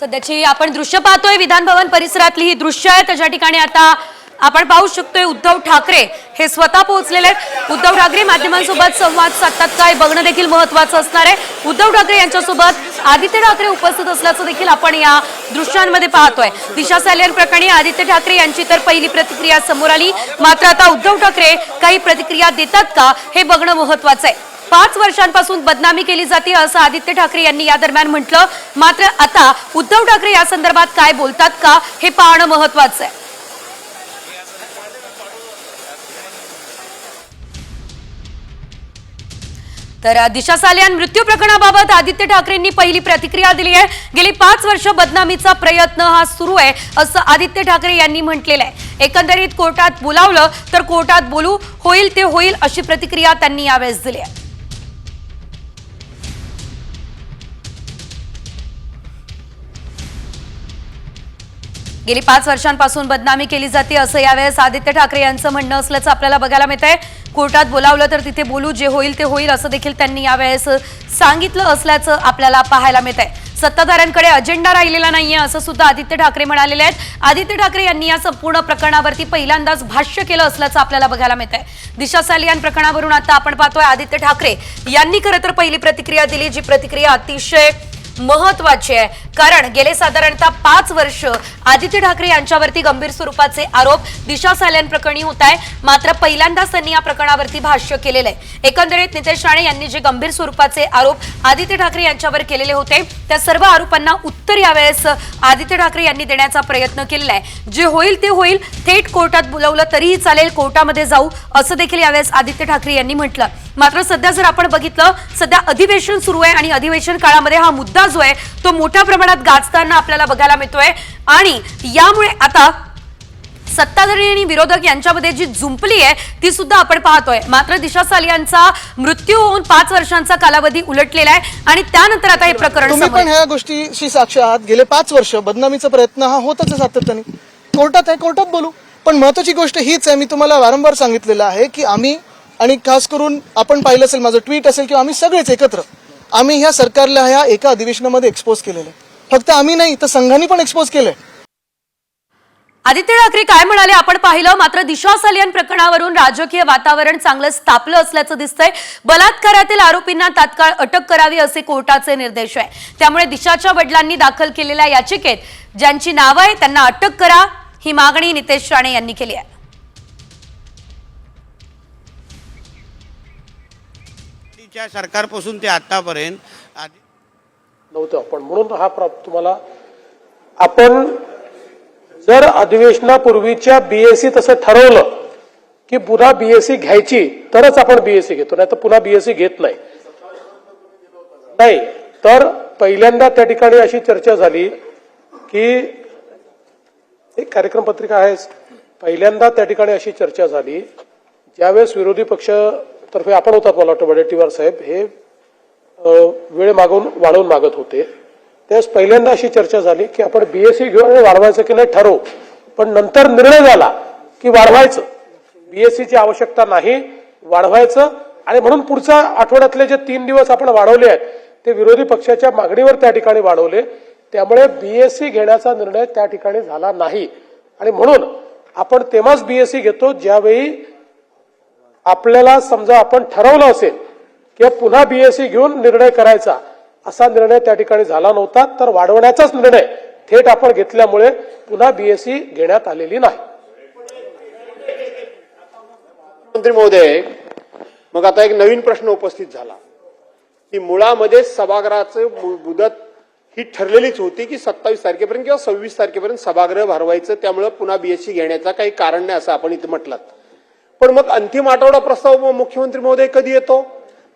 सध्याची आपण दृश्य पाहतोय विधान भवन परिसरातली ही दृश्य आहे. त्याच्या ठिकाणी आता आपण पाहू शकतोय उद्धव ठाकरे हे स्वतः पोहोचलेले आहेत. उद्धव ठाकरे माध्यमांसोबत संवाद साधतात काय बघणं देखील महत्वाचं असणार आहे. उद्धव ठाकरे यांच्यासोबत आदित्य ठाकरे उपस्थित असल्याचं देखील आपण या दृश्यांमध्ये पाहतोय. दिशा सॅलियन प्रकरणी आदित्य ठाकरे यांची तर पहिली प्रतिक्रिया समोर आली. मात्र आता उद्धव ठाकरे काही प्रतिक्रिया देतात का हे बघणं महत्वाचं आहे. पाच वर्षांपासून बदनामी केली जाते असं आदित्य ठाकरे यांनी या दरम्यान म्हटलं. मात्र आता उद्धव ठाकरे या संदर्भात काय बोलतात का हे पाहणं महत्वाचं आहे. तर दिशा सालियान मृत्यू प्रकरणाबाबत आदित्य ठाकरेंनी पहिली प्रतिक्रिया दिली आहे. गेली पाच वर्ष बदनामीचा प्रयत्न हा सुरू आहे असं आदित्य ठाकरे यांनी म्हटलेलं आहे. एकंदरीत कोर्टात बोलावलं तर कोर्टात बोलू होईल ते होईल अशी प्रतिक्रिया त्यांनी यावेळेस दिली आहे. गेली पाच वर्षांपासून बदनामी केली जाते असं यावेळेस आदित्य ठाकरे यांचं म्हणणं असल्याचं आपल्याला बघायला मिळत आहे. कोर्टात बोलावलं तर तिथे बोलू जे होईल ते होईल असं देखील त्यांनी यावेळेस सांगितलं असल्याचं आपल्याला पाहायला मिळत आहे. सत्ताधाऱ्यांकडे अजेंडा राहिलेला नाहीये असं सुद्धा आदित्य ठाकरे म्हणालेले आहेत. आदित्य ठाकरे यांनी या संपूर्ण प्रकरणावरती पहिल्यांदाच भाष्य केलं असल्याचं आपल्याला बघायला मिळत आहे. दिशा सालियान प्रकरणावरून आता आपण पाहतोय आदित्य ठाकरे यांनी खरं तर पहिली प्रतिक्रिया दिली जी प्रतिक्रिया अतिशय महत्वाची आहे. कारण गेले साधारणतः पाच वर्ष आदित्य ठाकरे यांच्यावरती गंभीर स्वरूपाचे आरोप दिशा साल्यान प्रकरणी होत आहे. मात्र पहिल्यांदाच त्यांनी या प्रकरणावरती भाष्य केलेलं आहे. एकंदरीत नितेश राणे यांनी जे गंभीर स्वरूपाचे आरोप आदित्य ठाकरे यांच्यावर केलेले होते त्या सर्व आरोपांना उत्तर यावेळेस आदित्य ठाकरे यांनी देण्याचा प्रयत्न केलेला आहे. जे होईल ते होईल थेट कोर्टात बोलवलं तरीही चालेल कोर्टामध्ये जाऊ असं देखील यावेळेस आदित्य ठाकरे यांनी म्हटलं. मात्र सध्या जर आपण बघितलं सध्या अधिवेशन सुरू आहे आणि अधिवेशन काळामध्ये हा मुद्दा जो आहे तो मोठ्या प्रमाणात गाजताना आपल्याला बघायला मिळतोय. आणि यामुळे आता सत्ताधारी आणि विरोधक यांच्यामध्ये जी जुंपली आहे ती सुद्धा आपण पाहतोय. मात्र दिशा सालियांचा मृत्यू होऊन पाच वर्षांचा कालावधी उलटलेला आहे आणि त्यानंतर आता हे प्रकरण पण ह्या गोष्टीशी साक्ष आहात. गेले पाच वर्ष बदनामीचा प्रयत्न हा होतच सातत्याने. कोर्टात आहे कोर्टात बोलू. पण महत्वाची गोष्ट हीच आहे मी तुम्हाला वारंवार सांगितलेलं आहे की आम्ही आणि खास करून आपण पाहिलं असेल माझं ट्विट असेल किंवा आम्ही सगळेच एकत्र आम्ही ह्या सरकारला ह्या एका अधिवेशनामध्ये एक्सपोज केलेलं आहे. फक्त आम्ही नाही तर संघाने पण एक्सपोज केलंय. आदित्य ठाकरे काय म्हणाले आपण पाहिलं मात्र दिशा सालियन प्रकरणावरून राजकीय वातावरण चांगलं स्थापलं असल्याचं दिसतंय. बलात्कारातील आरोपींना तात्काळ अटक करावी असे कोर्टाचे निर्देश आहे. त्यामुळे दिशाच्या वडिलांनी दाखल केलेल्या याचिकेत ज्यांची नावं आहे त्यांना अटक करा ही मागणी नितेश राणे यांनी केली आहे. च्या सरकारपासून ते आतापर्यंत आधी नव्हतं. पण म्हणून हा प्रॉप तुम्हाला आपण जर अधिवेशनापूर्वीच्या बीएससी तसं ठरवलं की पुन्हा बीएससी घ्यायची तरच आपण बीएससी घेतो. नाही तर पुन्हा बीएससी घेत नाही. नाही. तर पहिल्यांदा त्या ठिकाणी अशी चर्चा झाली की एक कार्यक्रम पत्रिका आहे पहिल्यांदा त्या ठिकाणी अशी चर्चा झाली. ज्यावेळेस विरोधी पक्ष तर्फे आपण होतात मला वाटतं वडेट्टीवार साहेब. हे वेळ मागून वाढवून मागत होते. त्यावेळेस पहिल्यांदा अशी चर्चा झाली की आपण बीएससी घेऊन आणि वाढवायचं की नाही ठरवू. पण नंतर निर्णय झाला की वाढवायचं. बीएससीची आवश्यकता नाही वाढवायचं. आणि म्हणून पुढच्या आठवड्यातले जे तीन दिवस आपण वाढवले आहेत ते विरोधी पक्षाच्या मागणीवर त्या ठिकाणी वाढवले. त्यामुळे बीएससी घेण्याचा निर्णय त्या ठिकाणी झाला नाही. आणि म्हणून आपण तेव्हाच बीएससी घेतो ज्यावेळी आपल्याला समजा आपण ठरवलं असेल किंवा पुन्हा बीएससी घेऊन निर्णय करायचा असा निर्णय त्या ठिकाणी झाला नव्हता तर वाढवण्याचाच निर्णय थेट आपण घेतल्यामुळे पुन्हा बीएससी घेण्यात आलेली नाही. मंत्री महोदय मग आता एक नवीन प्रश्न उपस्थित झाला. की मुळामध्ये सभागृहाचं मुदत ही ठरलेलीच होती की सत्तावीस तारखेपर्यंत किंवा सव्वीस तारखेपर्यंत सभागृह भरवायचं त्यामुळे पुन्हा बीएससी घेण्याचा काही कारण नाही असं आपण इथे म्हटलं पण मग अंतिम आठवडा प्रस्ताव मुख्यमंत्री महोदय कधी येतो?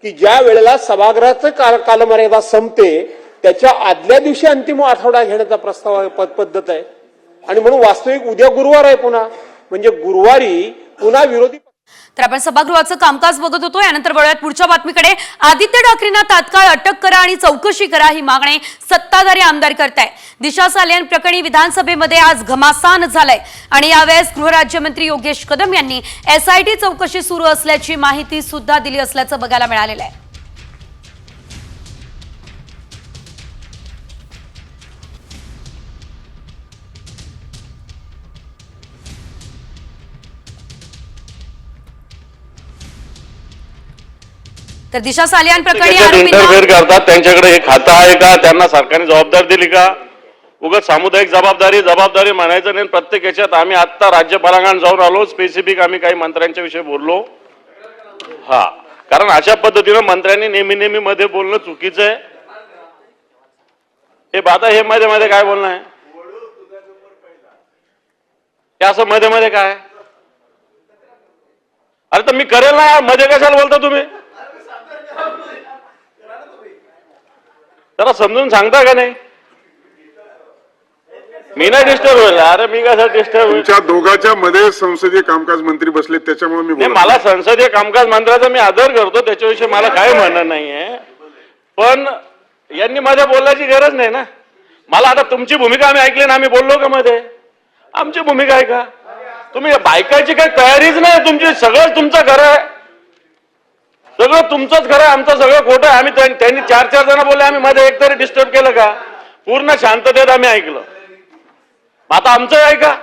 की ज्या वेळेला सभागृहाचं काल कालमर्यादा संपते त्याच्या आदल्या दिवशी अंतिम आठवडा घेण्याचा प्रस्ताव पद्धत आहे. आणि म्हणून वास्तविक उद्या गुरुवार आहे पुन्हा. म्हणजे गुरुवारी पुन्हा विरोधी तर आपण सभागृहाचं कामकाज बघत होतो. यानंतर वळूयात पुढच्या बातमीकडे. आदित्य ठाकरेंना तात्काळ अटक करा आणि चौकशी करा ही मागणी सत्ताधारी आमदार करताय दिशा सालियन प्रकरणी विधानसभेमध्ये आज घमासान झालंय. आणि यावेळेस गृहराज्यमंत्री योगेश कदम यांनी एसआयटी चौकशी सुरू असल्याची माहिती सुद्धा दिली असल्याचं बघायला मिळालेलं आहे. तर दिशा सालियान प्रकरणी इंटरफेअर करतात. त्यांच्याकडे हे खातं आहे का? त्यांना सरकारने जबाबदारी दिली का? उगाच सामुदायिक जबाबदारी जबाबदारी म्हणायचं नाही. प्रत्येक याच्यात आम्ही आत्ता राज्यपालांकडे जाऊन आलो. स्पेसिफिक आम्ही काही मंत्र्यांच्या विषयी बोललो. हा. कारण अशा पद्धतीनं मंत्र्यांनी नेहमी नेहमी मध्ये बोलणं चुकीचं आहे. हे आता हे मध्ये मध्ये काय बोलणं आहे? हे असं मध्ये मध्ये काय? अरे तर मी करेल ना मध्ये कशाला बोलता तुम्ही? जरा समजून सांगता का नाही? मी नाही डिस्टर्ब होईल. अरे मी कसं डिस्टर्ब होईल? तुमच्या दोघांच्या मध्ये संसदीय कामकाज मंत्री बसले त्याच्यामुळे मी बोलत मला संसदीय कामकाज मंत्र्याचा मी आदर करतो त्याच्याविषयी मला काय म्हणणं नाहीये पण यांनी मध्ये बोलायची गरज नाही ना. मला आता तुमची भूमिका आम्ही ऐकली ना आम्ही बोललो का मध्ये? आमची भूमिका आहे का? तुम्ही बायकाची काही तयारीच नाही तुमची सगळं तुमचं खरं आहे. सगळं तुमचंच खरं आहे आमचं सगळं खोटं आहे. आम्ही त्यां- त्यांनी चार चार जण बोलले आम्ही मध्ये एकतरी डिस्टर्ब केलं का? पूर्ण शांततेत आम्ही ऐकलं. आता आमचं आहे का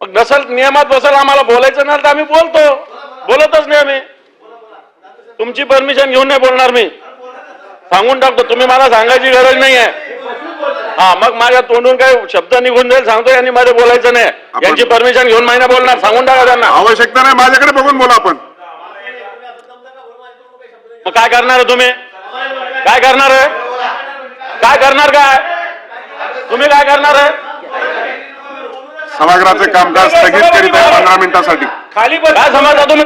मग नसल नियमात बसल आम्हाला बोलायचं नाही तर आम्ही बोलतो. बोलतच नाही आम्ही. तुमची परमिशन घेऊन नाही बोलणार मी. सांगून टाकतो. तुम्ही मला सांगायची गरज नाही आहे हा मग माझ्या तोंडून काही शब्द निघून जाईल सांगतो यांनी मध्ये बोलायचं नाही. यांची परमिशन घेऊन महिना बोलणार. सांगून टाका त्यांना. आवश्यकता नाही माझ्याकडे बघून बोला आपण. मग काय करणार आहे तुम्ही? काय करणार आहे? काय करणार काय? तुम्ही काय करणार आहे? सभागृहाचे कामकाज स्थगित करीत आहे पंधरा मिनिटासाठी. खाली पण काय समजता तुम्ही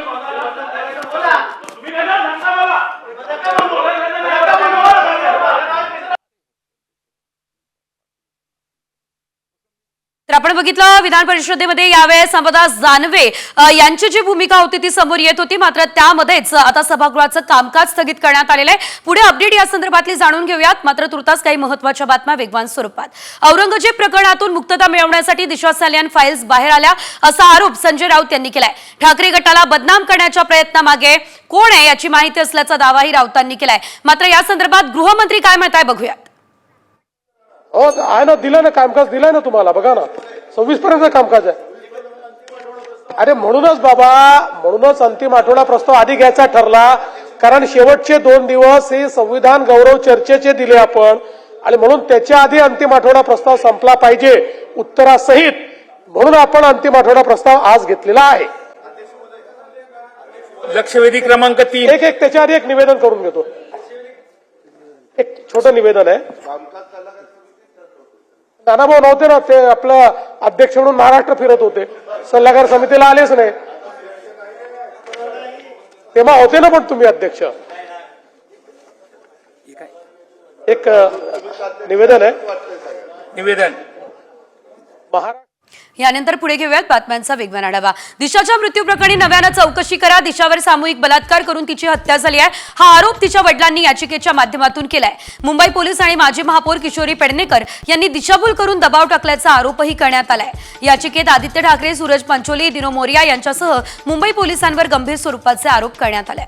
तर आपण बघितलं विधान परिषदेमध्ये यावेळेस अंबादास जानवे यांची जी भूमिका होती ती समोर येत होती. मात्र त्यामध्येच आता सभागृहाचं कामकाज स्थगित करण्यात आलेलं आहे. पुढे अपडेट या संदर्भातली जाणून घेऊयात. मात्र तुर्तास काही महत्त्वाच्या बातम्या वेगवान स्वरूपात. औरंगजेब प्रकरणातून मुक्तता मिळवण्यासाठी दिशा सालियान फाईल्स बाहेर आल्या असा आरोप संजय राऊत यांनी केलाय. ठाकरे गटाला बदनाम करण्याच्या प्रयत्नामागे कोण आहे याची माहिती असल्याचा दावाही राऊतांनी केलाय. मात्र या संदर्भात गृहमंत्री काय म्हणत बघूयात. हो आहे ना दिलं ना कामकाज दिलंय ना तुम्हाला बघा ना. सव्वीस पर्यंत कामकाज आहे. अरे म्हणूनच बाबा म्हणूनच अंतिम आठवडा प्रस्ताव आधी घ्यायचा ठरला. कारण शेवटचे दोन दिवस हे संविधान गौरव चर्चेचे दिले आपण. आणि म्हणून त्याच्या आधी अंतिम आठवडा प्रस्ताव संपला पाहिजे उत्तरासहित. म्हणून आपण अंतिम आठवडा प्रस्ताव आज घेतलेला आहे. लक्षवेधी क्रमांक तीन. एक एक त्याच्या आधी एक निवेदन करून घेतो. एक छोटं निवेदन आहे. नानाभाऊ नव्हते ना ते आपलं अध्यक्ष म्हणून महाराष्ट्र फिरत होते. सल्लागार समितीला आलेच नाही. तेव्हा होते ना पण तुम्ही अध्यक्ष? एक निवेदन आहे. निवेदन. महाराष्ट्र यानंतर पुढे घेऊयात बातम्यांचा वेगवान आढावा. दिशाच्या मृत्यू प्रकरणी नव्यानं चौकशी करा. दिशावर सामूहिक बलात्कार करून तिची हत्या झाली आहे. हा आरोप तिच्या वडिलांनी याचिकेच्या माध्यमातून केलाय. मुंबई पोलीस आणि माजी महापौर किशोरी पेडणेकर यांनी दिशाभूल करून दबाव टाकल्याचा आरोपही करण्यात आलाय. याचिकेत आदित्य ठाकरे सूरज पंचोली दिनो मोरिया यांच्यासह मुंबई पोलिसांवर गंभीर स्वरूपाचे आरोप करण्यात आले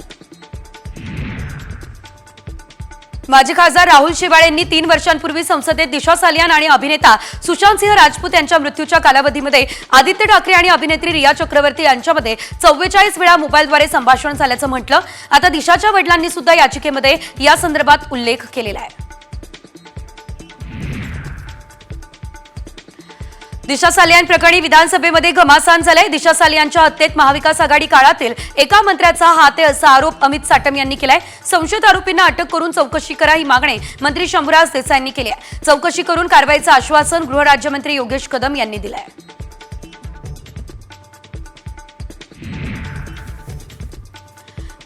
माजी खासदार राहुल शेवाळे यांनी तीन वर्षांपूर्वी संसदेत दिशा सालियान आणि अभिनेता सुशांत सिंह राजपूत यांच्या मृत्यूच्या कालावधीमध्ये आदित्य ठाकरे आणि अभिनेत्री रिया चक्रवर्ती यांच्यामध्ये चव्वेचाळीस वेळा मोबाईलद्वारे संभाषण झाल्याचं म्हटलं. आता दिशाच्या वडिलांनी सुद्धा याचिकेमध्ये या संदर्भात उल्लेख केलेला आहे. दिशा सालियान प्रकरणी विधानसभेमध्ये घमासान झालंय. दिशा सालियांच्या हत्येत महाविकास आघाडी काळातील एका मंत्र्याचा हात आहे असा आरोप अमित साटम यांनी केलाय. संशयित आरोपींना अटक करून चौकशी करा ही मागणी मंत्री शंभूराज देसाईंनी केली आहे. चौकशी करून कारवाईचं आश्वासन गृहराज्यमंत्री योगेश कदम यांनी दिलंय.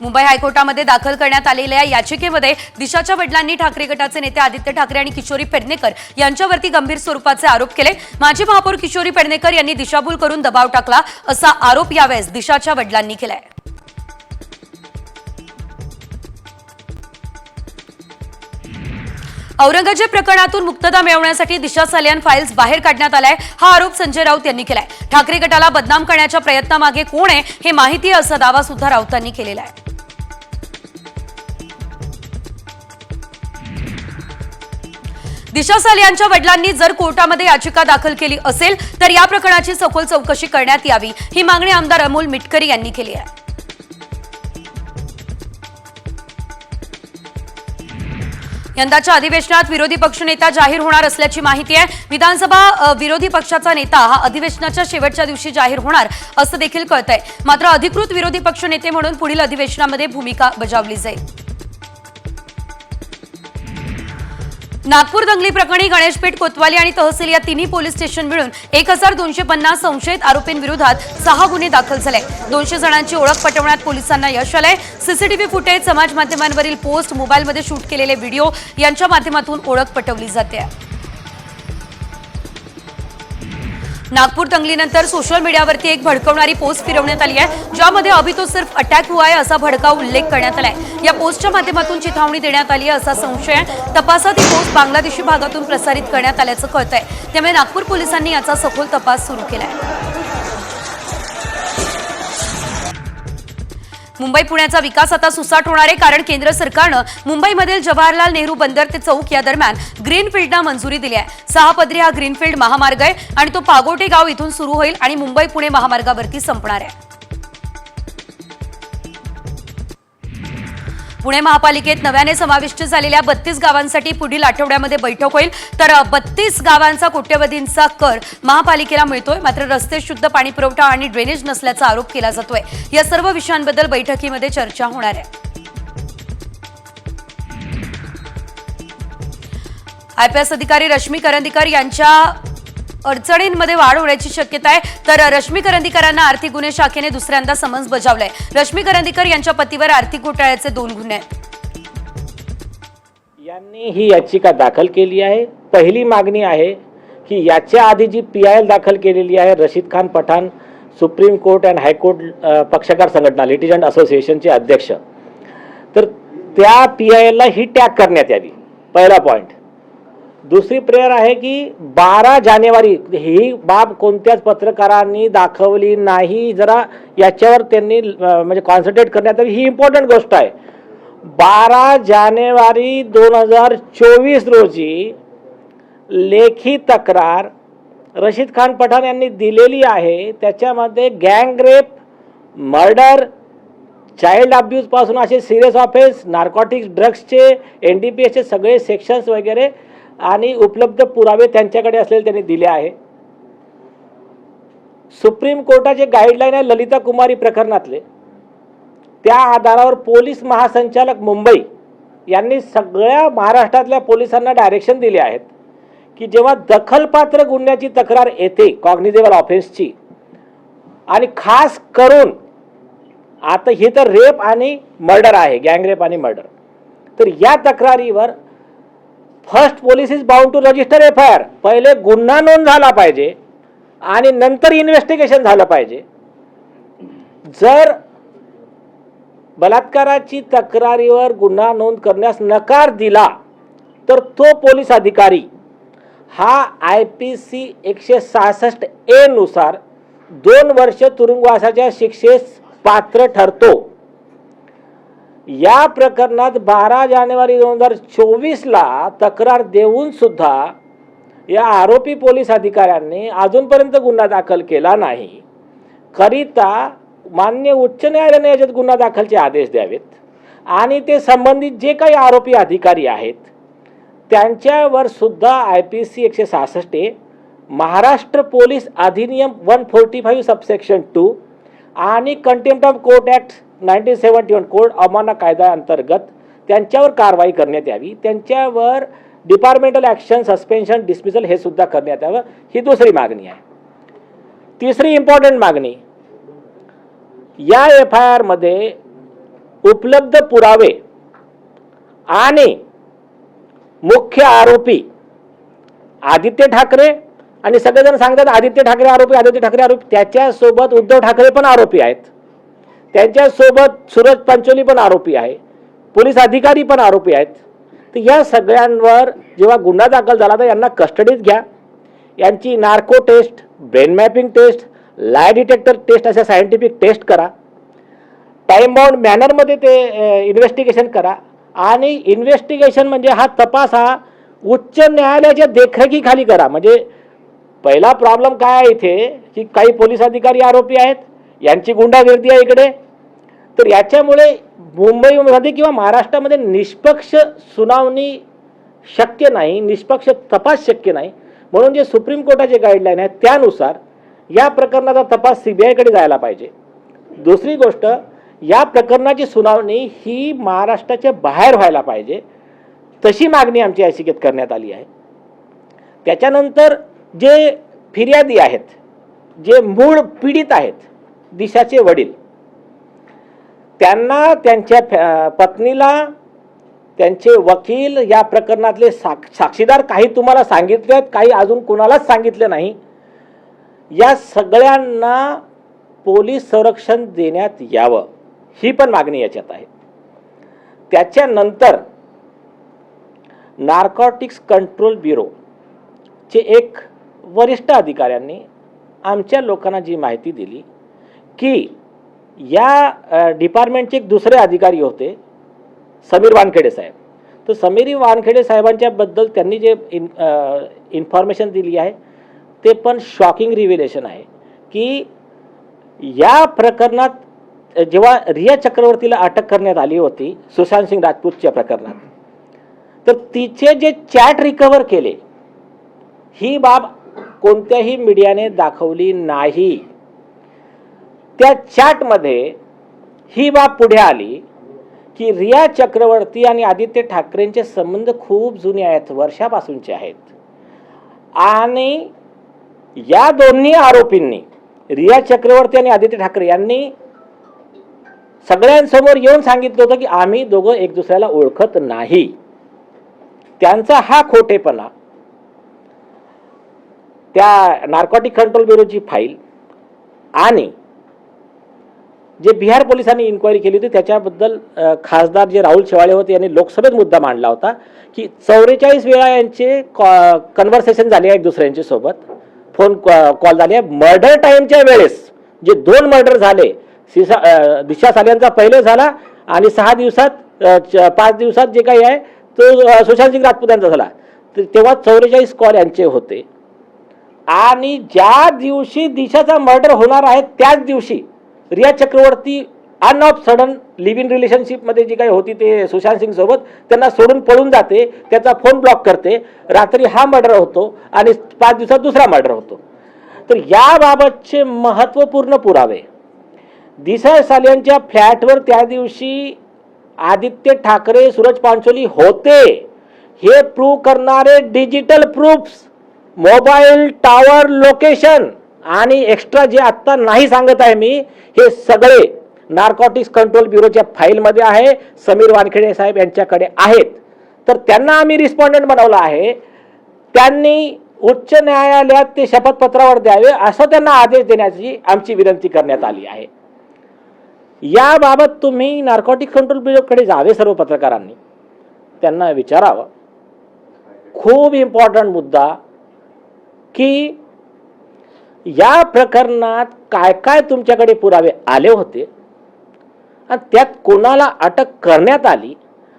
मुंबई हायकोर्टामध्ये दाखल करण्यात आलेल्या याचिकेमध्ये दिशाच्या वडिलांनी ठाकरे गटाचे नेते आदित्य ठाकरे आणि किशोरी पेडणेकर यांच्यावरती गंभीर स्वरूपाचे आरोप केले. माजी महापौर किशोरी पेडणेकर यांनी दिशाभूल करून दबाव टाकला असा आरोप यावेळेस दिशाच्या वडिलांनी केलाय. औरंगजेब प्रकरणातून मुक्तता मिळवण्यासाठी दिशा सालियान फाईल्स बाहेर काढण्यात आलाय हा आरोप संजय राऊत यांनी केलाय. ठाकरे गटाला बदनाम करण्याच्या प्रयत्नामागे कोण आहे हे माहिती आहे असा दावा सुद्धा राऊतांनी केलेला आहे. दिशा साल यांच्या वडिलांनी जर कोर्टामध्ये याचिका दाखल केली असेल तर या प्रकरणाची सखोल चौकशी करण्यात यावी ही मागणी आमदार अमोल मिटकरी यांनी केली आहे. यंदाच्या अधिवेशनात विरोधी पक्षनेता जाहीर होणार असल्याची माहिती आहे. विधानसभा विरोधी पक्षाचा नेता हा अधिवेशनाच्या शेवटच्या दिवशी जाहीर होणार असं देखील कळत आहे मात्र अधिकृत विरोधी पक्षनेते म्हणून पुढील अधिवेशनामध्ये भूमिका बजावली जाईल. नागपूर दंगली प्रकरणी गणेशपेठ कोतवाली आणि तहसील या तिन्ही पोलीस स्टेशन मिळून एक हजार दोनशे पन्नास संशयित आरोपींविरोधात सहा गुन्हे दाखल झाले. दोनशे जणांची ओळख पटवण्यात पोलिसांना यश आलंय. सीसीटीव्ही फुटेज समाज माध्यमांवरील पोस्ट मोबाईलमध्ये शूट केलेले व्हिडिओ यांच्या माध्यमातून ओळख पटवली जाते. नागपूर दंगलीनंतर सोशल मीडियावरती एक भडकवणारी पोस्ट फिरवण्यात आली आहे ज्यामध्ये अभितो सिर्फ अटॅक हुआ आहे असा भडकाव उल्लेख करण्यात आलाय. या पोस्टच्या माध्यमातून चिथावणी देण्यात आली आहे असा संशय आहे तपासात ही पोस्ट बांगलादेशी भागातून प्रसारित करण्यात आल्याचं कळतंय. त्यामुळे नागपूर पोलिसांनी याचा सखोल तपास सुरू केला आहे मुंबई पुण्याचा विकास आता सुसाट होणार आहे कारण केंद्र सरकारनं मुंबईमधील जवाहरलाल नेहरू बंदर ते चौक या दरम्यान ग्रीनफील्डना मंजुरी दिली आहे. सहा पदरी हा ग्रीनफील्ड महामार्ग आहे आणि तो पागोटे गाव इथून सुरू होईल आणि मुंबई पुणे महामार्गावरती संपणार आहे. पुणे महापालिकेत नव्याने समाविष्ट झालेल्या बत्तीस गावांसाठी पुढील आठवड्यामध्ये बैठक होईल. तर बत्तीस गावांचा कोट्यवधींचा कर महापालिकेला मिळतोय. मात्र रस्ते शुद्ध पाणी पुरवठा आणि ड्रेनेज नसल्याचा आरोप केला जातोय. या सर्व विषयांबद्दल बैठकीमध्ये चर्चा होणार आहे. आयपीएस अधिकारी रश्मी करंदीकर यांच्या अडचणींमध्ये वाढ होण्याची शक्यता आहे. तर रश्मी करंदीकरांना आर्थिक गुन्हे शाखेने दुसऱ्यांदा समन्स बजावलंय. रश्मी करंदीकर यांच्या पतीवर आर्थिक घोटाळ्याचे दोन गुन्हे यांनी ही याचिका दाखल केली आहे. पहिली मागणी आहे की याच्या आधी जी पी आय एल दाखल केलेली आहे Rashid Khan Pathan Supreme Court and high court पक्षकार संघटना लिटिजंट असोसिएशनचे अध्यक्ष. तर त्या पी आय एलला ही टॅग करण्यात यावी. पहिला पॉईंट दुसरी प्रेयर आहे की बारा जानेवारी. ही बाब कोणत्याच पत्रकारांनी दाखवली नाही. जरा याच्यावर त्यांनी म्हणजे कॉन्सन्ट्रेट करण्यात यावी. ही इम्पॉर्टंट गोष्ट आहे. बारा जानेवारी दोन हजार चोवीस रोजी लेखी तक्रार रशीद खान पठाण यांनी दिलेली आहे. त्याच्यामध्ये गँग रेप मर्डर चाइल्ड अब्यूजपासून असे सिरियस ऑफेन्स नार्कॉटिक्स ड्रग्सचे एन डी पी एसचे सगळे सेक्शन्स वगैरे आणि उपलब्ध पुरावे त्यांच्याकडे असलेले त्यांनी दिले आहे. सुप्रीम कोर्टाचे गाईडलाईन आहे ललिता कुमारी प्रकरणातले त्या आधारावर पोलीस महासंचालक मुंबई यांनी सगळ्या महाराष्ट्रातल्या पोलिसांना डायरेक्शन दिले आहेत की जेव्हा दखलपात्र गुन्ह्याची तक्रार येते कॉग्निजेबल ऑफेन्सची आणि खास करून आता ही तर रेप आणि मर्डर आहे गँगरेप आणि मर्डर तर या तक्रारीवर first police is bound to register F I R पहिले गुन्हा नोंद झाला पाहिजे आणि नंतर इन्व्हेस्टिगेशन झालं पाहिजे. जर बलात्काराची तक्रारीवर गुन्हा नोंद करण्यास नकार दिला तर तो पोलीस अधिकारी हा आय पी सी एकशे सहासष्ट ए नुसार दोन वर्ष तुरुंगवासाच्या शिक्षेस पात्र ठरतो. या प्रकरणात बारा जानेवारी दोन हजार चोवीसला तक्रार देऊन सुद्धा या आरोपी पोलीस अधिकाऱ्यांनी अजूनपर्यंत गुन्हा दाखल केला नाही. करिता मान्य उच्च न्यायालयाने याच्यात गुन्हा दाखलचे आदेश द्यावेत. आणि ते संबंधित जे काही आरोपी अधिकारी आहेत त्यांच्यावर सुद्धा आय पी सी एकशे सहासष्ट ए महाराष्ट्र पोलीस अधिनियम one forty five subsection two आणि contempt of court act nineteen seventy one code अमाना कायदा अंतर्गत त्यांच्यावर कारवाई करण्यात यावी. त्यांच्यावर डिपार्टमेंटल ॲक्शन सस्पेन्शन डिस्मिसल हे सुद्धा करण्यात यावं. ही दुसरी मागणी आहे. तिसरी इम्पॉर्टंट मागणी या एफ आय आरमध्ये उपलब्ध पुरावे आणि मुख्य आरोपी आदित्य ठाकरे आणि सगळेजण सांगतात आदित्य ठाकरे आरोपी आदित्य ठाकरे आरोपी त्याच्यासोबत उद्धव ठाकरे पण आरोपी आहेत. त्यांच्यासोबत सूरज पंचोली पण आरोपी आहे पोलीस अधिकारी पण आरोपी आहेत. तर या सगळ्यांवर जेव्हा गुन्हा दाखल झाला तर यांना कस्टडीत घ्या. यांची narco test brain mapping test lie detector test अशा सायंटिफिक टेस्ट करा. टाईम बाउंड मॅनरमध्ये ते इन्व्हेस्टिगेशन करा. आणि इन्व्हेस्टिगेशन म्हणजे हा तपास हा उच्च न्यायालयाच्या देखरेखीखाली करा. म्हणजे पहिला प्रॉब्लेम काय आहे इथे की काही पोलीस अधिकारी आरोपी आहेत यांची गुंडागर्दी आहे इकडे. तर याच्यामुळे मुंबईमध्ये किंवा महाराष्ट्रामध्ये निष्पक्ष सुनावणी शक्य नाही निष्पक्ष तपास शक्य नाही. म्हणून जे सुप्रीम कोर्टाचे गाईडलाईन आहे त्यानुसार या प्रकरणाचा तपास सीबीआयकडे जायला पाहिजे. दुसरी गोष्ट या प्रकरणाची सुनावणी ही महाराष्ट्राच्या बाहेर व्हायला पाहिजे. तशी मागणी आमची याचिकेत करण्यात आली आहे. त्याच्यानंतर जे फिर्यादी आहेत जे मूळ पीडित आहेत दिशाचे वडील. त्यांना त्यांच्या फॅ- पत्नीला त्यांचे वकील या प्रकरणातले साक साक्षीदार काही तुम्हाला सांगितले आहेत काही अजून कुणालाच सांगितले नाही. या सगळ्यांना पोलीस संरक्षण देण्यात यावं ही पण मागणी याच्यात आहे. त्याच्यानंतर नार्कॉटिक्स कंट्रोल ब्युरोचे एक वरिष्ठ अधिकाऱ्यांनी आमच्या लोकांना जी माहिती दिली की या डिपार्टमेंटचे एक दुसरे अधिकारी होते समीर वानखेडे साहेब. तर समीर वानखेडे साहेबांच्याबद्दल त्यांनी जे इन इन्फॉर्मेशन दिली आहे ते पण शॉकिंग रिव्हिलेशन आहे की या प्रकरणात जेव्हा रिया चक्रवर्तीला अटक करण्यात आली होती सुशांत सिंग राजपूतच्या प्रकरणात तर तिचे जे चॅट रिकवर केले ही बाब कोणत्याही मीडियाने दाखवली नाही. त्या चॅटमध्ये ही बाब पुढे आली की रिया चक्रवर्ती आणि आदित्य ठाकरेंचे संबंध खूप जुने आहेत वर्षापासूनचे आहेत. आणि या दोन्ही आरोपींनी रिया चक्रवर्ती आणि आदित्य ठाकरे यांनी सगळ्यांसमोर येऊन सांगितलं होतं की आम्ही दोघं एक दुसऱ्याला ओळखत नाही. त्यांचा हा खोटेपणा त्या नार्कॉटिक कंट्रोल ब्युरोची फाईल आणि जे बिहार पोलिसांनी इन्क्वायरी केली होती त्याच्याबद्दल खासदार जे राहुल शेवाळे होते यांनी लोकसभेत मुद्दा मांडला होता की चौवेचाळीस वेळा यांचे कॉ कन्व्हर्सेशन झाले एक दुसऱ्यांच्या सोबत. फोन कॉल झाले आहे. मर्डर टाईमच्या वेळेस जे दोन मर्डर झाले सिसा दिशा साल्यांचा पहिले झाला आणि सहा दिवसात च- पाच दिवसात जे काही आहे तो सुशांत सिंग राजपूत यांचा झाला. तर तेव्हा चौवेचाळीस कॉल यांचे होते. आणि ज्या दिवशी दिशाचा मर्डर होणार आहे त्याच दिवशी रिया चक्रवर्ती अन ऑफ सडन लिव्ह इन रिलेशनशिपमध्ये जी काही होती ते सुशांत सिंग सोबत त्यांना सोडून पळून जाते त्याचा फोन ब्लॉक करते. रात्री हा मर्डर होतो आणि पाच दिवसात दुसरा मर्डर होतो. तर याबाबतचे महत्त्वपूर्ण पुरावे. दिसाय साल्यांच्या फ्लॅटवर त्या दिवशी आदित्य ठाकरे सूरज पांचोली होते. हे प्रूव्ह करणारे digital proofs mobile tower location आणि एक्स्ट्रा जे आत्ता नाही सांगत आहे मी हे सगळे नार्कॉटिक्स कंट्रोल ब्युरोच्या फाईलमध्ये आहे समीर वानखेडे साहेब यांच्याकडे आहेत. तर त्यांना आम्ही रिस्पॉन्डंट बनवलं आहे. त्यांनी उच्च न्यायालयात ते शपथपत्रावर द्यावे असं त्यांना आदेश देण्याची आमची विनंती करण्यात आली आहे. याबाबत तुम्ही नार्कॉटिक कंट्रोल ब्युरोकडे जावे सर्व पत्रकारांनी. त्यांना विचारावं. खूप इम्पॉर्टंट मुद्दा की या प्रकरणात काय काय तुमच्याकडे पुरावे आले होते? आणि त्यात कोणाला अटक करण्यात आली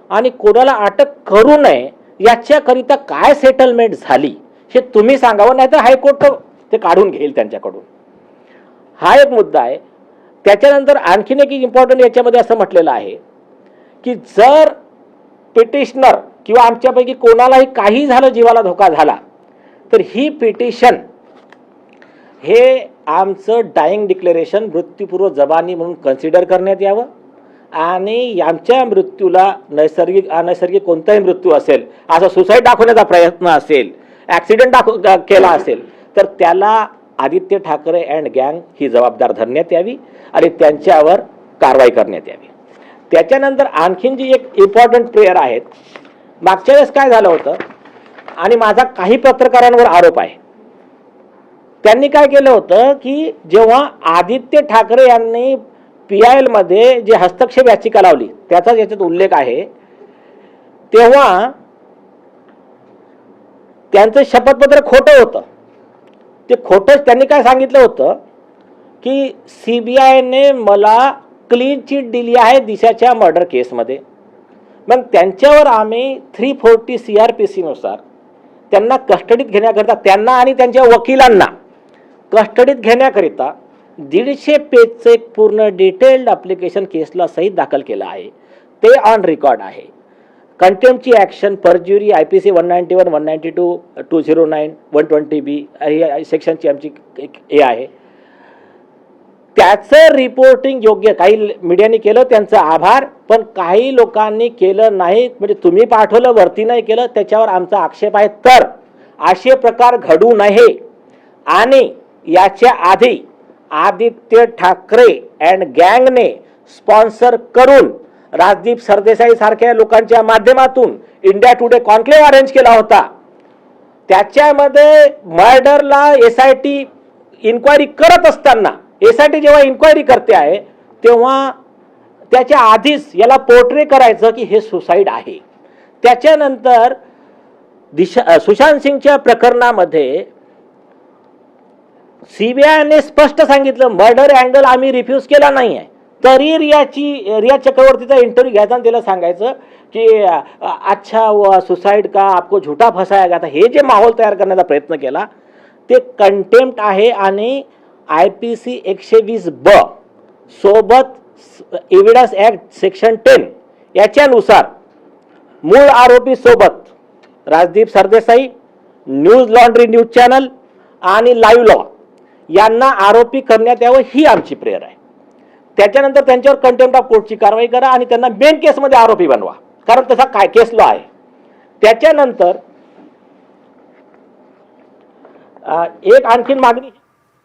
आणि कोणाला अटक करू नये याच्याकरिता काय सेटलमेंट झाली हे तुम्ही सांगावं नाही तर हायकोर्ट ते काढून घेईल त्यांच्याकडून. हा एक मुद्दा आहे. त्याच्यानंतर आणखीन एक इम्पॉर्टंट याच्यामध्ये असं म्हटलेलं आहे की जर पिटिशनर किंवा आमच्यापैकी कोणालाही काही झालं जीवाला धोका झाला तर ही पिटिशन हे आमचं डाईंग डिक्लेरेशन मृत्यूपूर्व जबानी म्हणून कन्सिडर करण्यात यावं. आणि आमच्या मृत्यूला नैसर्गिक अनैसर्गिक कोणताही मृत्यू असेल असा सुसाईड दाखवण्याचा प्रयत्न असेल ॲक्सिडेंट दाखव केला असेल तर त्याला आदित्य ठाकरे अँड गँग ही जबाबदार धरण्यात यावी आणि त्यांच्यावर कारवाई करण्यात यावी. त्याच्यानंतर आणखीन जी एक इम्पॉर्टंट प्रेयर आहेत मागच्या वेळेस काय झालं होतं आणि माझा काही पत्रकारांवर आरोप आहे त्यांनी काय केलं होतं की जेव्हा आदित्य ठाकरे यांनी पी आय एलमध्ये जे हस्तक्षेप याचिका लावली त्याचा याच्यात उल्लेख आहे तेव्हा त्यांचं शपथपत्र खोटं होतं. ते खोटंच त्यांनी काय सांगितलं होतं की सी बी आयने मला क्लीन चिट दिली आहे दिशाच्या मर्डर केसमध्ये मग त्यांच्यावर आम्ही three forty C R P सीनुसार त्यांना कस्टडीत घेण्याकरता त्यांना आणि त्यांच्या वकिलांना कस्टडीत घेण्याकरिता दीडशे पेजचं एक पूर्ण डिटेल्ड ॲप्लिकेशन केसला सहित दाखल केलं आहे. ते ऑन रेकॉर्ड आहे. कंटेम्पची action perjury I P C one ninety one one ninety two two zero nine one twenty B ही सेक्शनची आमची एक हे आहे. त्याचं रिपोर्टिंग योग्य काही मीडियाने केलं त्यांचं आभार पण काही लोकांनी केलं नाही म्हणजे तुम्ही पाठवलं वरती नाही केलं त्याच्यावर आमचा आक्षेप आहे. तर असे प्रकार घडू नये. आणि याच्या आधी आदित्य ठाकरे अँड गँगने स्पॉन्सर करून राजदीप सरदेसाई सारख्या लोकांच्या माध्यमातून इंडिया टुडे कॉन्क्लेव्ह अरेंज केला होता. त्याच्यामध्ये मर्डरला एस आय टी इन्क्वायरी करत असताना एस आय टी जेव्हा इन्क्वायरी करते आहे तेव्हा त्याच्या आधीच याला पोर्ट्रे करायचं की हे सुसाईड आहे. त्याच्यानंतर दिशा सुशांत सिंगच्या प्रकरणामध्ये सीबीआयने स्पष्ट सांगितलं मर्डर अँगल आम्ही रिफ्यूज केला नाही आहे तरी रियाची रिया चक्रवर्तीचा इंटरव्ह्यू घ्यायचा आणि त्याला सांगायचं की अच्छा व सुसाईड का आपको झुटा फसाया गया हे जे माहोल तयार करण्याचा प्रयत्न केला ते कंटेम्प्ट आहे आणि आय पी सी एकशे वीस ब सोबत एव्हिडन्स ॲक्ट सेक्शन टेन याच्यानुसार मूळ आरोपी सोबत Rajdeep Sardesai newslaundry news channel आणि लाईव्ह लॉ. यांना आरोपी करण्यात यावं ही आमची प्रेयर आहे. त्याच्यानंतर त्यांच्यावर कंटेम्प्ट ऑफ कोर्टची कारवाई करा आणि त्यांना मेन केसमध्ये आरोपी बनवा. कारण तसा काय केस लॉ आहे. त्याच्यानंतर एक आणखीन मागणी